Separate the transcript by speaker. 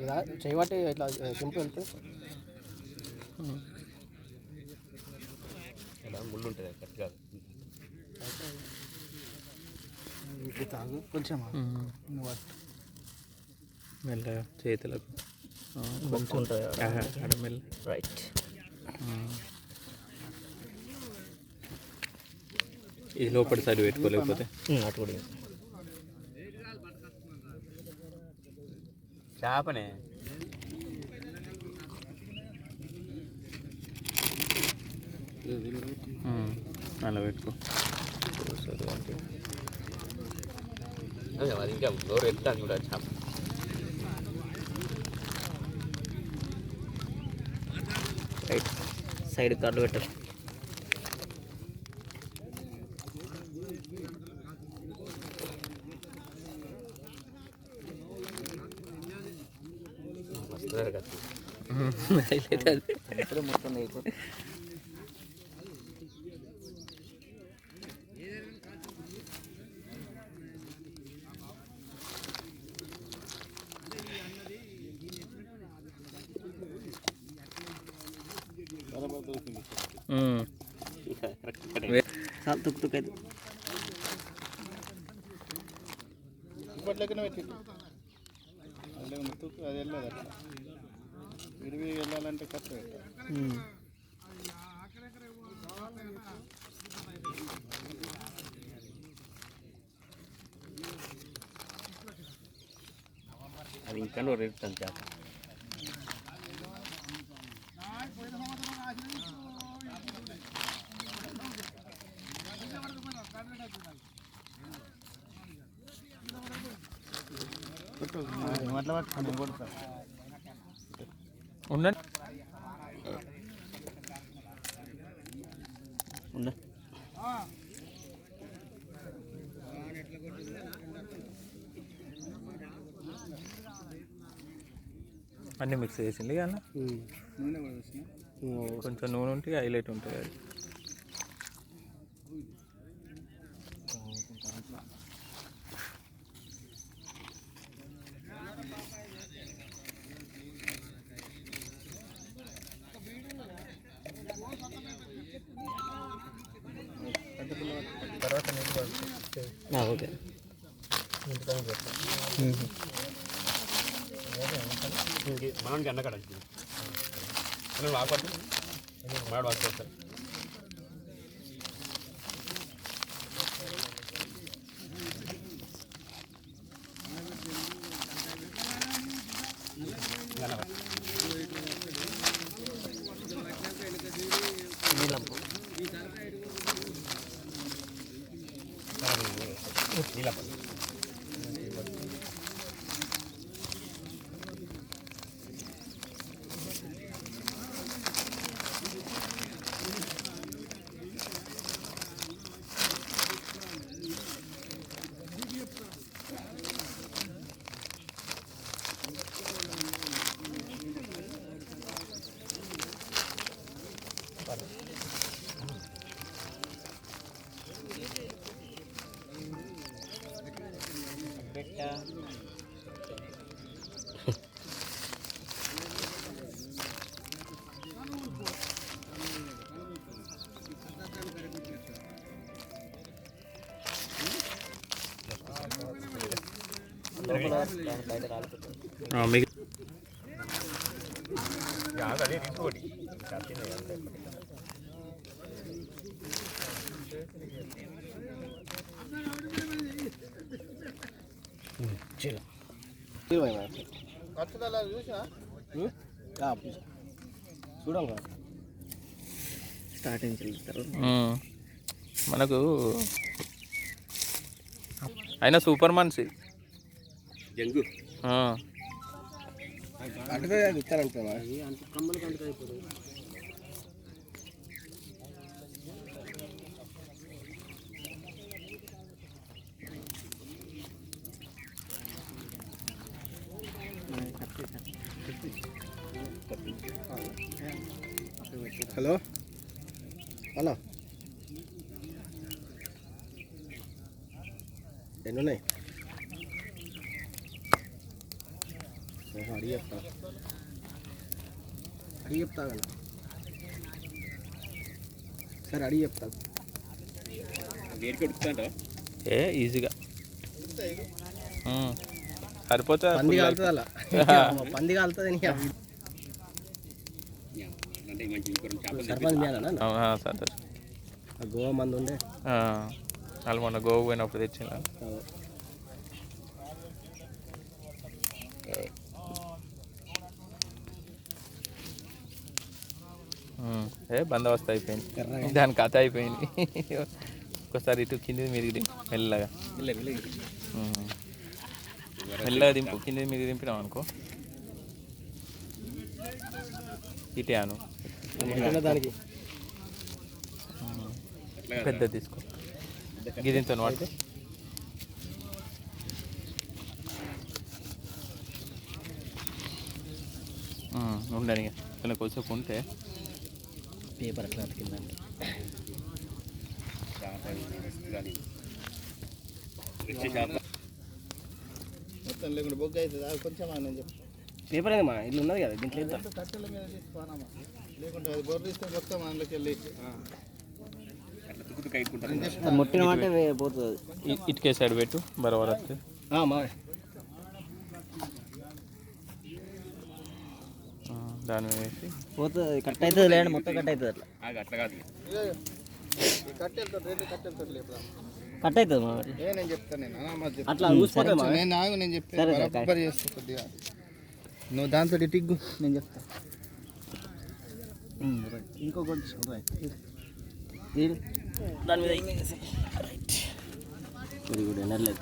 Speaker 1: ఇలా చేయబట్టి ఇట్లా సింపుల్ వెళ్తే.
Speaker 2: ముళ్ళు ఉంటుంది కరెక్ట్ కాదు.
Speaker 1: ఇది తాగు కొంచెం
Speaker 3: మెల్లగా చేతులకు. ఆ, కొంచెం మెల్ల.
Speaker 2: రైట్
Speaker 3: ఇది లోపలి సైడ్ పెట్టుకోలేకపోతే.
Speaker 2: అటు కూడా చేపనే.
Speaker 3: అలా పెట్టుకో.
Speaker 2: ఇంకా నోరు ఎత్తాను కూడా చేప. రైట్. సైడ్ కార్డు పెట్టారు హైలైట్ అది
Speaker 1: ఎప్పుడు మొత్తం నీకు
Speaker 3: ఉమ్.
Speaker 2: కరెక్ట్ చాలా తుక్కు తుక్ అయితే.
Speaker 1: ఇప్పట్లోనే మళ్ళీ ముత్తుకు అది వెళ్ళదు అట్లా. విడివి వెళ్ళాలంటే కరెక్ట్ పెట్టాలి
Speaker 2: అది ఇంకా రేపు ఎత్తాను చేప
Speaker 3: ఉండండి అన్నీ మిక్స్ చేసింది కానీ కొంచెం నూనె ఉంటే హైలైట్ ఉంటుంది అది.
Speaker 2: ఓకే. మనకి ఎండ కడండి మనం ఆపట్టు
Speaker 3: ఆ, మిగ
Speaker 2: అదే తీసుకోండి
Speaker 1: చూసినా చూడంగా
Speaker 2: స్టార్టింగ్.
Speaker 3: మనకు అయినా సూపర్ మనిషి
Speaker 2: జంగు
Speaker 3: ఆ.
Speaker 1: హలో. హలో. ఎన్ని ఉన్నాయి అడిగి చెప్తా. అడిగి చెప్తా కానీ సరే అడిగి చెప్తా.
Speaker 3: ఏ ఈజీగా. ఉమ్. సరిపోతుంది
Speaker 1: పంది కాలుతుంది అలా పంది కాలుతుంది
Speaker 3: సంతోష్
Speaker 1: గోవా మంది ఉండే?
Speaker 3: వాళ్ళు మొన్న గోవా పోయినప్పుడు తెచ్చిన. ఏ బందోబస్తు అయిపోయింది. దాని కథ అయిపోయింది. ఒకసారి ఇటు కింది మీదికి మెల్లగా. మెల్లగా దింపు కింది మీద దింపినాం అనుకో. ఇటే అను
Speaker 1: దానికి
Speaker 3: పెద్ద తీసుకో. గిరింతో వాడితే ఉండని కొంచెం కొద్దిసేపు ఉంటే.
Speaker 1: పేపర్ అట్లా
Speaker 2: వచ్చే చేప
Speaker 4: మొత్తం లేకుండా బొగ్గ అవుతుంది అది కొంచెం అని చెప్పి
Speaker 1: పేపర్ ఏంది మా ఇల్లు ఉన్నది కదా దీంట్లో ఇద్దాం
Speaker 4: కట్టెల మీద తీసుకోనామా లేకుంటే అది బొర్ర ఇస్తే మొత్తం అందులోకి వెళ్ళి
Speaker 1: ముట్టిన పోతుంది.
Speaker 3: ఇటుకే సైడ్ పెట్టు బరబర్ వస్తుంది
Speaker 1: మా
Speaker 3: దాని మీద వేసి.
Speaker 1: పోతుంది కట్ అవుతుంది లేండి మొత్తం కట్ అవుతుంది అట్లా.
Speaker 2: కాదు
Speaker 1: కట్ అవుతుంది మా
Speaker 4: నేను చెప్తాను నేను అనామా చెప్తా.
Speaker 1: అట్లా మా
Speaker 4: నేను ఆగు నేను బరాబర్ చేస్తా కొద్దిగా. నువ్వు దాంతో టిగ్గు నేను చెప్తా ఇంకో కొంచెం
Speaker 1: దాని మీద ఇది కూడా ఎనర్లేదు